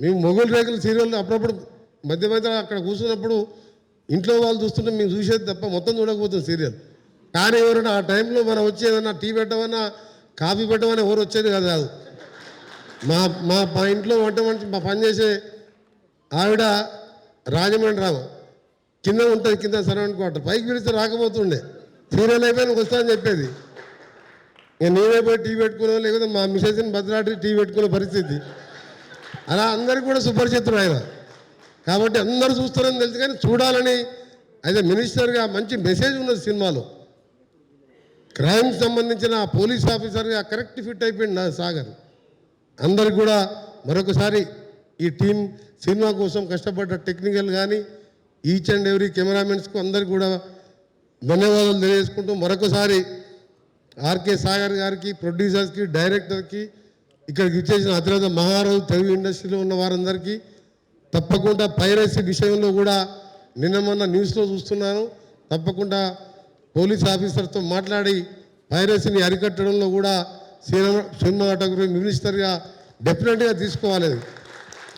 మేము మొగుల్ రేకుల సీరియల్ అప్పుడప్పుడు మధ్య మధ్య అక్కడ కూర్చున్నప్పుడు ఇంట్లో వాళ్ళు చూస్తుంటే మేము చూసేది తప్ప మొత్తం చూడకపోతుంది సీరియల్. కానీ ఎవరైనా ఆ టైంలో మనం వచ్చి ఏదైనా టీ పెట్టమన్నా కాఫీ పెట్టమని ఎవరు వచ్చేది కాదు. కాదు. మా మా మా ఇంట్లో వంట మనిషి మా పని చేసే ఆవిడ రాజమండ్రి రామ కింద ఉంటుంది కింద సరౌండ్ క్వార్టర్. పైకి పిలిస్తే రాకపోతుండే. సీరియల్ అయిపోయి వస్తా అని చెప్పేది. ఇక నేనే పోయి టీ పెట్టుకున్నావు లేకపోతే మా మిసేజ్ని భద్రాటి టీ పెట్టుకునే పరిస్థితి. అలా అందరికి కూడా సుపరిచితుడు ఆయన. కాబట్టి అందరూ చూస్తారని తెలుసు కానీ చూడాలని అయితే మినిస్టర్గా మంచి మెసేజ్ ఉన్నది సినిమాలో. క్రైమ్ సంబంధించిన పోలీస్ ఆఫీసర్గా కరెక్ట్ ఫిట్ అయిపోయింది నా సాగర్. అందరికి కూడా మరొకసారి ఈ టీం సినిమా కోసం కష్టపడ్డ టెక్నికల్ కానీ ఈచ్ అండ్ ఎవ్రీ కెమెరామెన్స్కు అందరికి కూడా ధన్యవాదాలు తెలియజేసుకుంటూ మరొకసారి ఆర్కే సాగర్ గారికి ప్రొడ్యూసర్స్కి డైరెక్టర్కి ఇక్కడికి ఇచ్చేసిన అతిరథ మహారాజు తెలుగు ఇండస్ట్రీలో ఉన్న వారందరికీ తప్పకుండా పైరసీ విషయంలో కూడా నిన్న మొన్న న్యూస్లో చూస్తున్నాను. తప్పకుండా పోలీస్ ఆఫీసర్తో మాట్లాడి పైరసీని అరికట్టడంలో కూడా సినిమా సినిమాటోగ్రఫీ మినిస్టర్గా డెఫినెట్గా తీసుకోవాలి.